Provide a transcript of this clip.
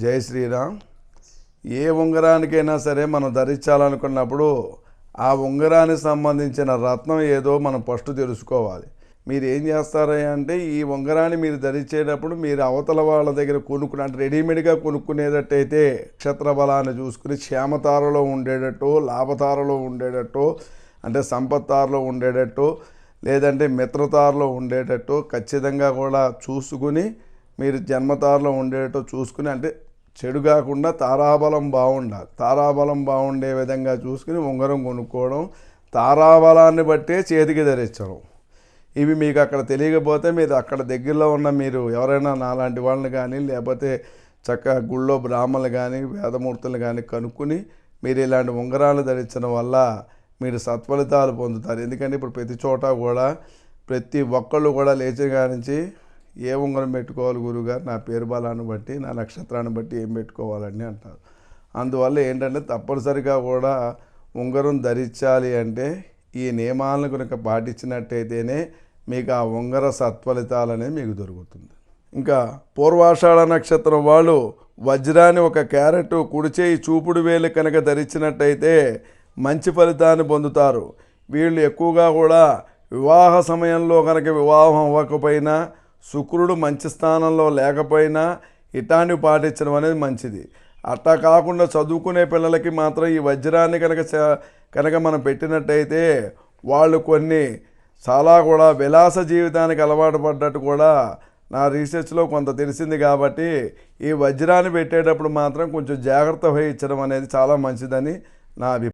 జై శ్రీరామ్. ఏ ఉంగరానికైనా సరే మనం ధరించాలనుకున్నప్పుడు ఆ ఉంగరానికి సంబంధించిన రత్నం ఏదో మనం ఫస్ట్ తెలుసుకోవాలి. మీరు ఏం చేస్తారంటే ఈ ఉంగరాన్ని మీరు ధరించేటప్పుడు మీరు అవతల వాళ్ళ దగ్గర కొనుక్కుని అంటే రెడీమేడ్గా కొనుక్కునేటట్టయితే నక్షత్ర బలాన్ని చూసుకుని క్షేమతారలో ఉండేటట్టు లాభతారలో ఉండేటట్టు అంటే సంపత్తారలో ఉండేటట్టు లేదంటే మిత్రతారలో ఉండేటట్టు ఖచ్చితంగా కూడా చూసుకుని మీరు జన్మతారలో ఉండేటట్టు చూసుకుని అంటే చెడు కాకుండా తారాబలం బాగుండాలి. తారాబలం బాగుండే విధంగా చూసుకుని ఉంగరం కొనుక్కోవడం తారాబలాన్ని బట్టే చేతికి ధరించడం. ఇవి మీకు అక్కడ తెలియకపోతే మీరు అక్కడ దగ్గరలో ఉన్న మీరు ఎవరైనా నాలాంటి వాళ్ళని కానీ లేకపోతే చక్కగా గుళ్ళో బ్రాహ్మణులు కానీ వేదమూర్తులు కానీ కనుక్కుని మీరు ఇలాంటి ఉంగరాలు ధరించడం వల్ల మీరు సత్ఫలితాలు పొందుతారు. ఎందుకంటే ఇప్పుడు ప్రతి చోట కూడా ప్రతి ఒక్కళ్ళు కూడా లేచిన కాడి నుంచి ఏ ఉంగరం పెట్టుకోవాలి గురుగారు? నా పేరు బలాన్ని బట్టి నా నక్షత్రాన్ని బట్టి ఏం పెట్టుకోవాలని అంటారు. అందువల్ల ఏంటంటే తప్పనిసరిగా కూడా ఉంగరం ధరించాలి అంటే ఈ నియమాలను కనుక పాటించినట్టయితేనే మీకు ఆ ఉంగర సత్ఫలితాలు అనేది మీకు దొరుకుతుంది. ఇంకా పూర్వాషాఢ నక్షత్రం వాళ్ళు వజ్రాన్ని ఒక క్యారెట్ కుడిచేయి చూపుడు వేలు కనుక ధరించినట్టయితే మంచి ఫలితాన్ని పొందుతారు. వీళ్ళు ఎక్కువగా కూడా వివాహ సమయంలో కనుక వివాహం అవ్వకపోయినా శుక్రుడు మంచి స్థానంలో లేకపోయినా ఇటాన్ని పాటించడం అనేది మంచిది. అట్టా కాకుండా చదువుకునే పిల్లలకి మాత్రం ఈ వజ్రాన్ని కనుక కనుక మనం పెట్టినట్టయితే వాళ్ళు కొన్ని చాలా కూడా విలాస జీవితానికి అలవాటు పడ్డట్టు కూడా నా రీసెర్చ్లో కొంత తెలిసింది కాబట్టి ఈ వజ్రాన్ని పెట్టేటప్పుడు మాత్రం కొంచెం జాగ్రత్త వహించడం అనేది చాలా మంచిదని నా అభిప్రాయం.